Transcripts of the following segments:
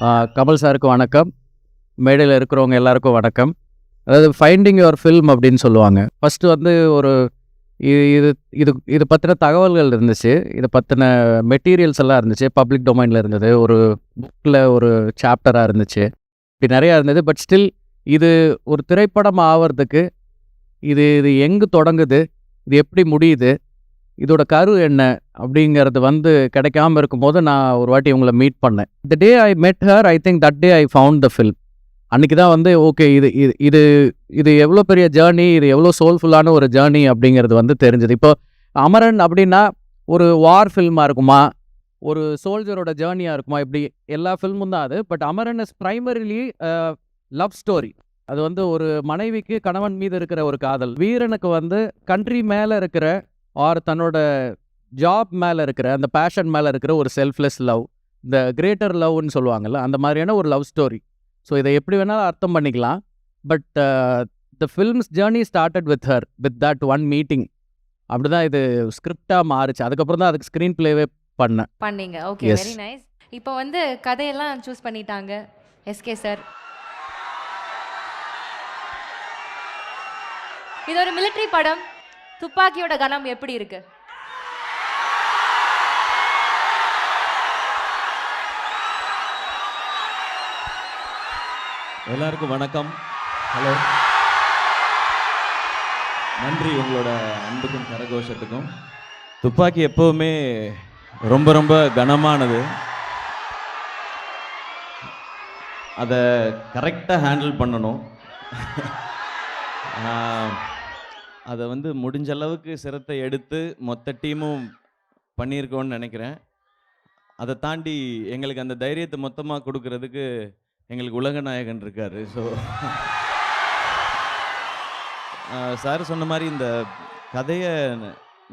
கமல் சாருக்கு வணக்கம். மேடையில் இருக்கிறவங்க எல்லாருக்கும் வணக்கம். அதாவது ஃபைண்டிங் யுவர் ஃபில்ம் அப்படின்னு சொல்லுவாங்க. ஃபஸ்ட்டு வந்து ஒரு இது இது இது இது பற்றின தகவல்கள் இருந்துச்சு. இதை பற்றின மெட்டீரியல்ஸ் எல்லாம் இருந்துச்சு. பப்ளிக் டொமைனில் இருந்தது. ஒரு புக்கில் ஒரு சாப்டராக இருந்துச்சு. இப்படி நிறையா இருந்தது. பட் ஸ்டில் இது ஒரு திரைப்படம் ஆவறதுக்கு இது இது எங்கே தொடங்குது? இது எப்படி முடியுது? இதோட கரு என்ன அப்படிங்கிறது வந்து கிடைக்காம இருக்கும்போது நான் ஒரு வாட்டி உங்களை மீட் பண்ணேன். The day I met her I think that day I found the film அன்றைக்கி தான் வந்து ஓகே இது இது இது இது எவ்வளோ பெரிய ஜேர்னி இது எவ்வளோ சோல்ஃபுல்லான ஒரு ஜேர்னி அப்படிங்கிறது வந்து தெரிஞ்சது. இப்போ அமரன் அப்படின்னா ஒரு வார் ஃபில்மாக இருக்குமா? ஒரு சோல்ஜரோட ஜேர்னியாக இருக்குமா? இப்படி எல்லா ஃபில்மும் தான் அது. But Amaran is primarily love story அது வந்து ஒரு மனைவிக்கு கணவன் மீது இருக்கிற ஒரு காதல். வீரனுக்கு வந்து கண்ட்ரி மேலே இருக்கிற ஆர் தன்னோட ஜாப் மேலே இருக்கிற அந்த பேஷன் மேலே இருக்கிற ஒரு செல்ஃப்லெஸ் லவ் இந்த கிரேட்டர் லவ்னு சொல்லுவாங்கல்ல அந்த மாதிரியான ஒரு லவ் ஸ்டோரி ஸோ இதை எப்படி வேணாலும் அர்த்தம் பண்ணிக்கலாம். But the film's journey started with her with that one meeting அப்படி தான் இது ஸ்கிரிப்டாக மாறுச்சு. அதுக்கப்புறம் தான் அதுக்கு ஸ்க்ரீன் ப்ளேவே பண்ணேன். பண்ணீங்க. ஓகே. வெரி நைஸ் இப்போ வந்து கதையெல்லாம் சூஸ் பண்ணிட்டாங்க. எஸ்கே சார் இது ஒரு military படம். துப்பாக்கியோட கணம் எப்படி இருக்கு? எல்லாருக்கும் வணக்கம். ஹலோ நன்றி உங்களோட அன்புக்கும் கரகோஷத்துக்கும். துப்பாக்கி எப்போவுமே ரொம்ப ரொம்ப கனமானது. அதை கரெக்டாக ஹேண்டில் பண்ணணும். அதை வந்து முடிஞ்ச அளவுக்கு சிரத்தை எடுத்து மொத்த டீமும் பண்ணியிருக்கோன்னு நினைக்கிறேன். அதை தாண்டி எங்களுக்கு அந்த தைரியத்தை மொத்தமாக கொடுக்கறதுக்கு எங்களுக்கு உலக நாயகன் இருக்கார். ஸோ சார் சொன்ன மாதிரி இந்த கதையை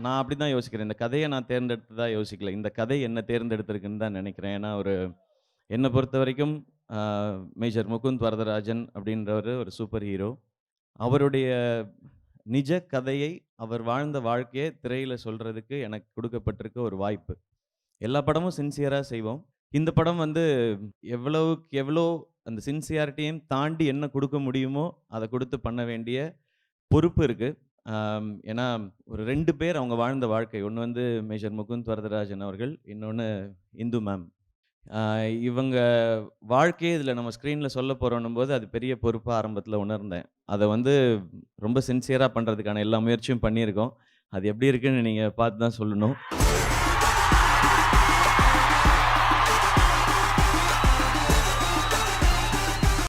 நான் அப்படி தான் யோசிக்கிறேன். இந்த கதையை நான் தேர்ந்தெடுத்து தான் யோசிக்கல. இந்த கதை என்ன தேர்ந்தெடுத்திருக்குன்னு தான் நினைக்கிறேன். ஏன்னா ஒரு என்னை பொறுத்த வரைக்கும் மேஜர் முகுந்த் வரதராஜன் அப்படின்றவர் ஒரு சூப்பர் ஹீரோ அவருடைய நிஜ கதையை அவர் வாழ்ந்த வாழ்க்கையை திரையில் சொல்கிறதுக்கு எனக்கு கொடுக்கப்பட்டிருக்க ஒரு வாய்ப்பு. எல்லா படமும் சின்சியராக செய்வோம். இந்த படம் வந்து எவ்வளவுக்கு எவ்வளோ அந்த சின்சியாரிட்டியும் தாண்டி என்ன கொடுக்க முடியுமோ அதை கொடுத்து பண்ண வேண்டிய பொறுப்பு இருக்குது ஏன்னா ஒரு ரெண்டு பேர் அவங்க வாழ்ந்த வாழ்க்கை. ஒன்று வந்து மேஜர் முகுந்த் வரதராஜன் அவர்கள் இன்னொன்று இந்து மேம் இவங்க வாழ்க்கையே இதில் நம்ம ஸ்க்ரீனில் சொல்ல போகிறோன்னும் போது அது பெரிய பொறுப்பாக ஆரம்பத்தில் உணர்ந்தேன். அதை வந்து ரொம்ப சின்சியராக பண்ணுறதுக்கான எல்லா முயற்சியும் பண்ணியிருக்கோம். அது எப்படி இருக்குன்னு நீங்கள் பார்த்து தான் சொல்லணும்.